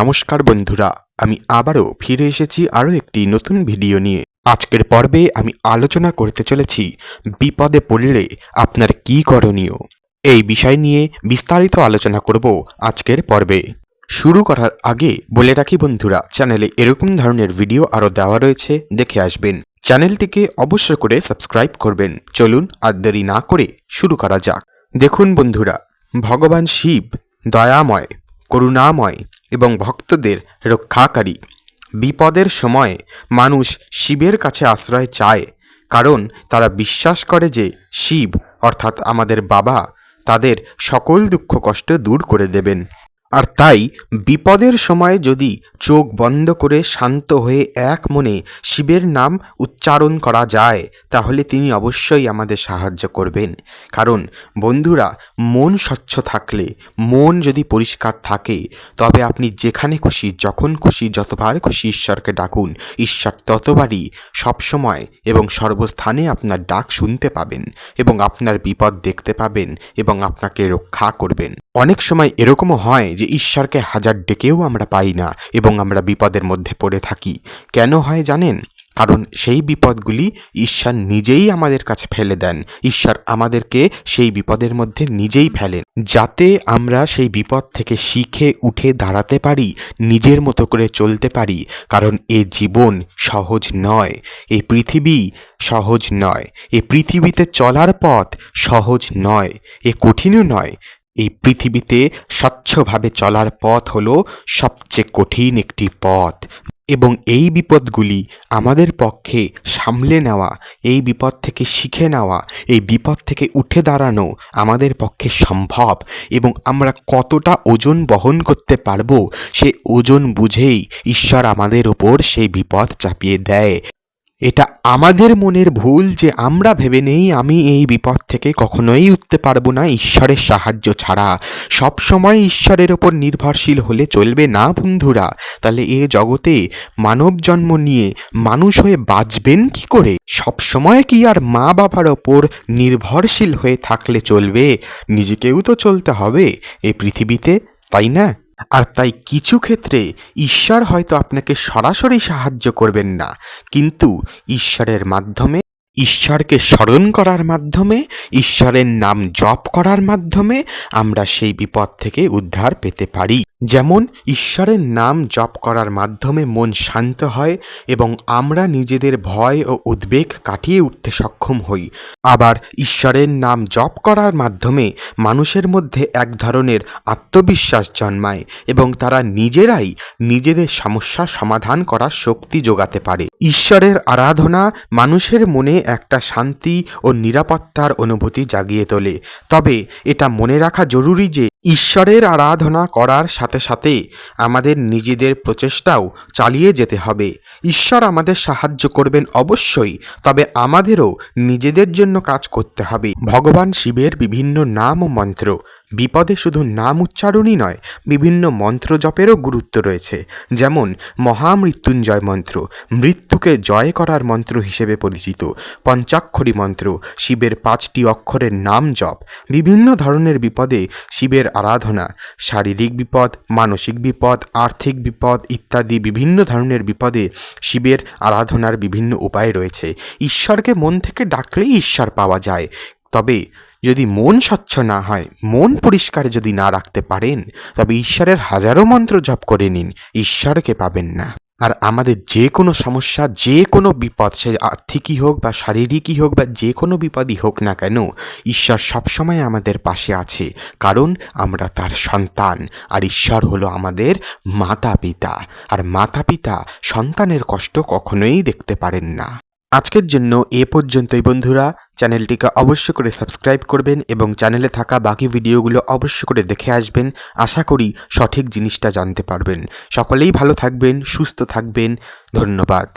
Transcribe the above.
নমস্কার বন্ধুরা, আমি আবারও ফিরে এসেছি আরও একটি নতুন ভিডিও নিয়ে। আজকের পর্বে আমি আলোচনা করতে চলেছি বিপদে পড়লে আপনার কি করণীয়? এই বিষয় নিয়ে বিস্তারিত আলোচনা করব আজকের পর্বে। শুরু করার আগে বলে রাখি বন্ধুরা, চ্যানেলে এরকম ধরনের ভিডিও আরও দেওয়া রয়েছে, দেখে আসবেন। চ্যানেলটিকে অবশ্য করে সাবস্ক্রাইব করবেন। চলুন আর দেরি না করে শুরু করা যাক। দেখুন বন্ধুরা, ভগবান শিব দয়াময়। করুণাময় এবং ভক্তদের রক্ষাকারী। বিপদের সময়ে মানুষ শিবের কাছে আশ্রয় চায়, কারণ তারা বিশ্বাস করে যে শিব, অর্থাৎ আমাদের বাবা, তাদের সকল দুঃখ কষ্ট দূর করে দেবেন। আর তাই বিপদের সময় যদি চোখ বন্ধ করে শান্ত হয়ে এক মনে শিবের নাম উচ্চারণ করা যায়, তাহলে তিনি অবশ্যই আমাদের সাহায্য করবেন। কারণ বন্ধুরা, মন স্বচ্ছ থাকলে, মন যদি পরিষ্কার থাকে, তবে আপনি যেখানে খুশি, যখন খুশি, যতবার খুশি ঈশ্বরকে ডাকুন, ঈশ্বর ততবারই সবসময় এবং সর্বস্থানে আপনার ডাক শুনতে পাবেন এবং আপনার বিপদ দেখতে পাবেন এবং আপনাকে রক্ষা করবেন। অনেক সময় এরকমও হয় ঈশ্বরকে হাজার ডেকেও আমরা পাই না এবং আমরা বিপদের মধ্যে পড়ে থাকি। কেন হয় জানেন? কারণ সেই বিপদগুলি ঈশ্বর নিজেই আমাদের কাছে ফেলে দেন। ঈশ্বর আমাদেরকে সেই বিপদের মধ্যে নিজেই ফেলেন। যাতে আমরা সেই বিপদ থেকে শিখে উঠে দাঁড়াতে পারি, নিজের মতো করে চলতে পারি, কারণ এ জীবন সহজ নয় এই পৃথিবী সহজ নয়, এ পৃথিবীতে চলার পথ সহজ নয়, এ কঠিনও নয় এই পৃথিবীতে স্বচ্ছভাবে চলার পথ হল সবচেয়ে কঠিন একটি পথ। এবং এই বিপদগুলি আমাদের পক্ষে সামলে নেওয়া, এই বিপদ থেকে শিখে নেওয়া, এই বিপদ থেকে উঠে দাঁড়ানো আমাদের পক্ষে সম্ভব। এবং আমরা কতটা ওজন বহন করতে পারব সে ওজন বুঝেই ঈশ্বর আমাদের ওপর সেই বিপদ চাপিয়ে দেয়। এটা আমাদের মনের ভুল যে আমরা ভেবে নেই আমি এই বিপদ থেকে কখনোই উঠতে পারব না ঈশ্বরের সাহায্য ছাড়া। সব সময় ঈশ্বরের ওপর নির্ভরশীল হলে চলবে না বন্ধুরা। তাহলে এ জগতে মানব জন্ম নিয়ে মানুষ হয়ে বাঁচবেন কি করে? সব সময় কি আর মা বাবার ওপর নির্ভরশীল হয়ে থাকলে চলবে? নিজেকেও তো চলতে হবে। এই পৃথিবীতে, তাই না? আর তাই কিছু ক্ষেত্রে ঈশ্বর হয়তো আপনাকে সরাসরি সাহায্য করবেন না। কিন্তু ঈশ্বরের মাধ্যমে, ঈশ্বরকে স্মরণ করার মাধ্যমে, ঈশ্বরের নাম জপ করার মাধ্যমে আমরা সেই বিপদ থেকে উদ্ধার পেতে পারি। যেমন ঈশ্বরের নাম জপ করার মাধ্যমে মন শান্ত হয় এবং আমরা নিজেদের ভয় ও উদ্বেগ কাটিয়ে উঠতে সক্ষম হই। আবার ঈশ্বরের নাম জপ করার মাধ্যমে মানুষের মধ্যে এক ধরনের আত্মবিশ্বাস জন্মায় এবং তারা নিজেরাই নিজেদের সমস্যা সমাধান করার শক্তি যোগাতে পারে। ঈশ্বরের আরাধনা মানুষের মনে একটা শান্তি ও নিরাপত্তার অনুভূতি জাগিয়ে তোলে। তবে এটা মনে রাখা জরুরি যে ঈশ্বরের আরাধনা করার সাথে সাথে আমাদের নিজেদের প্রচেষ্টাও চালিয়ে যেতে হবে। ঈশ্বর আমাদের সাহায্য করবেন অবশ্যই, তবে আমাদেরও নিজেদের জন্য কাজ করতে হবে। ভগবান শিবের বিভিন্ন নাম ও মন্ত্র বিপদে শুধু নাম উচ্চারণই নয়, বিভিন্ন মন্ত্র জপেরও গুরুত্ব রয়েছে। যেমন, মহামৃত্যুঞ্জয় মন্ত্র, মৃত্যুকে জয় করার মন্ত্র হিসেবে পরিচিত, পঞ্চাক্ষরী মন্ত্র, শিবের পাঁচটি অক্ষরের নাম জপ, বিভিন্ন ধরনের বিপদে শিবের আরাধনা, শারীরিক বিপদ, মানসিক বিপদ, আর্থিক বিপদ ইত্যাদি বিভিন্ন ধরনের বিপদে শিবের আরাধনার বিভিন্ন উপায় রয়েছে। ঈশ্বরকে মন থেকে ডাকলেই ঈশ্বর পাওয়া যায়। তবে যদি মন স্বচ্ছ না হয়, মন পরিষ্কার যদি না রাখতে পারেন, তবে ঈশ্বরের হাজারো মন্ত্র জপ করে নিন, ঈশ্বরকে পাবেন না। আর আমাদের যে কোনো সমস্যা, যে কোনো বিপদ, সে আর্থিকই হোক বা শারীরিকই হোক বা যে কোনো বিপদই হোক না কেন, ঈশ্বর সবসময় আমাদের পাশে আছে, কারণ আমরা তার সন্তান, আর ঈশ্বর হলো আমাদের মাতা পিতা আর মাতা পিতা সন্তানের কষ্ট কখনোই দেখতে পারেন না। আজকের জন্য এ পর্যন্তই বন্ধুরা। চ্যানেলটিকে অবশ্য করে সাবস্ক্রাইব করবেন এবং চ্যানেলে থাকা বাকি ভিডিওগুলো অবশ্য করে দেখে আসবেন। আশা করি সঠিক জিনিসটা জানতে পারবেন। সকলেই ভালো থাকবেন, সুস্থ থাকবেন। ধন্যবাদ।